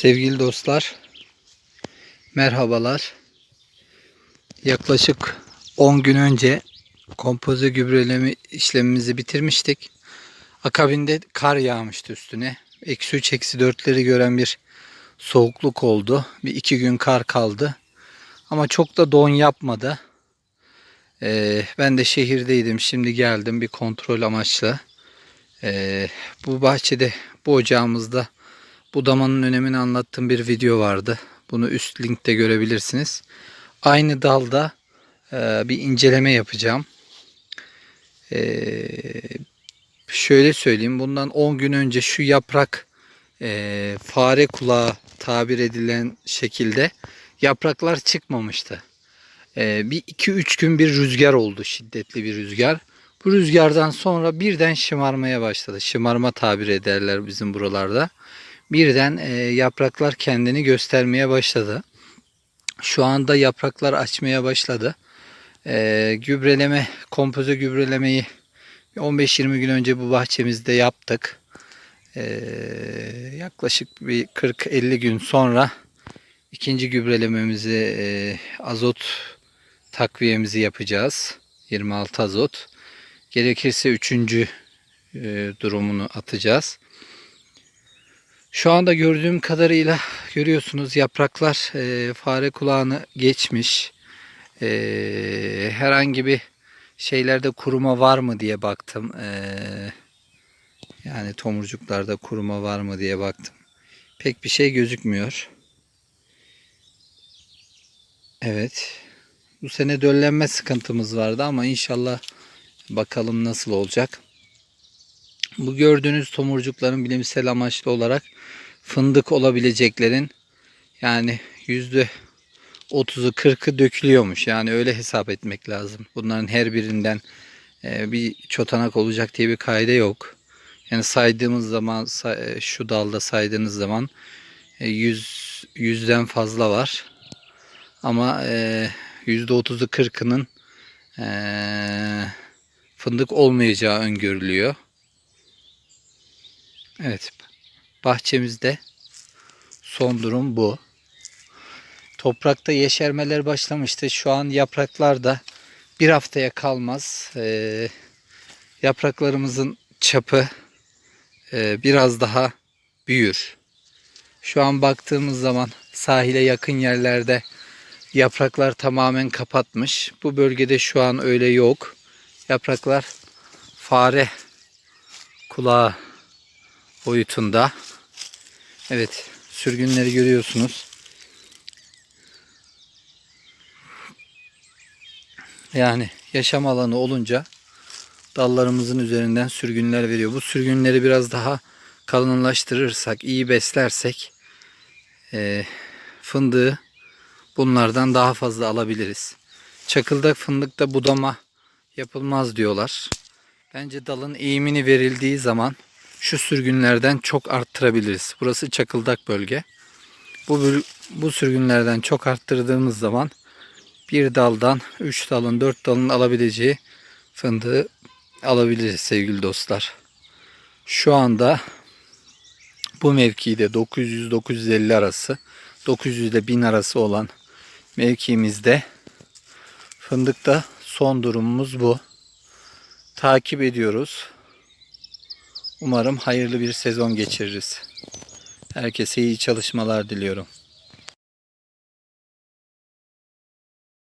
Sevgili dostlar, merhabalar. Yaklaşık 10 gün önce kompoze gübreleme işlemimizi bitirmiştik. Akabinde kar yağmıştı üstüne. Eksi 3, eksi 4'leri gören bir soğukluk oldu. Bir iki gün kar kaldı. Ama çok da don yapmadı. Ee, ben de şehirdeydim. Şimdi geldim bir kontrol amaçlı. Ee, bu bahçede, bu ocağımızda budamanın önemini anlattığım bir video vardı. Bunu üst linkte görebilirsiniz. Aynı dalda e, bir inceleme yapacağım. Ee, şöyle söyleyeyim. Bundan 10 gün önce şu yaprak e, fare kulağı tabir edilen şekilde yapraklar çıkmamıştı. Ee, bir 2-3 gün bir rüzgar oldu. Şiddetli bir rüzgar. Bu rüzgardan sonra birden şımarmaya başladı. Şımarma tabir ederler bizim buralarda. Birden e, yapraklar kendini göstermeye başladı. Şu anda yapraklar açmaya başladı. E, gübreleme, kompoze gübrelemeyi 15-20 gün önce bu bahçemizde yaptık. E, yaklaşık bir 40-50 gün sonra ikinci gübrelememizi e, azot takviyemizi yapacağız. 26 azot. Gerekirse üçüncü e, durumunu atacağız. Şu anda gördüğüm kadarıyla görüyorsunuz yapraklar e, fare kulağını geçmiş. E, herhangi bir şeylerde kuruma var mı diye baktım. E, yani tomurcuklarda kuruma var mı diye baktım. Pek bir şey gözükmüyor. Evet. Bu sene döllenme sıkıntımız vardı ama inşallah bakalım nasıl olacak. Bu gördüğünüz tomurcukların bilimsel amaçlı olarak fındık olabileceklerin yani yüzde 30'u 40'ı dökülüyormuş. Yani öyle hesap etmek lazım. Bunların her birinden e, bir çotanak olacak diye bir kaide yok. Yani saydığımız zaman say- şu dalda saydığınız zaman e, yüz yüzden fazla var. Ama e, yüzde 30'u 40'ının e, fındık olmayacağı öngörülüyor. Evet. Bahçemizde son durum bu. Toprakta yeşermeler başlamıştı. Şu an yapraklar da bir haftaya kalmaz. Ee, yapraklarımızın çapı e, biraz daha büyür. Şu an baktığımız zaman sahile yakın yerlerde yapraklar tamamen kapatmış. Bu bölgede şu an öyle yok. Yapraklar fare kulağı boyutunda. Evet, sürgünleri görüyorsunuz. Yani yaşam alanı olunca dallarımızın üzerinden sürgünler veriyor. Bu sürgünleri biraz daha kalınlaştırırsak, iyi beslersek e, fındığı bunlardan daha fazla alabiliriz. Çakıldak fındıkta budama yapılmaz diyorlar. Bence dalın eğimini verildiği zaman şu sürgünlerden çok arttırabiliriz. Burası çakıldak bölge. Bu, bu sürgünlerden çok arttırdığımız zaman bir daldan 3 dalın 4 dalın alabileceği fındığı alabiliriz sevgili dostlar. Şu anda bu mevkide 900-950 arası 900 ile 1000 arası olan mevkimizde fındıkta son durumumuz bu. Takip ediyoruz. Umarım hayırlı bir sezon geçiririz. Herkese iyi çalışmalar diliyorum.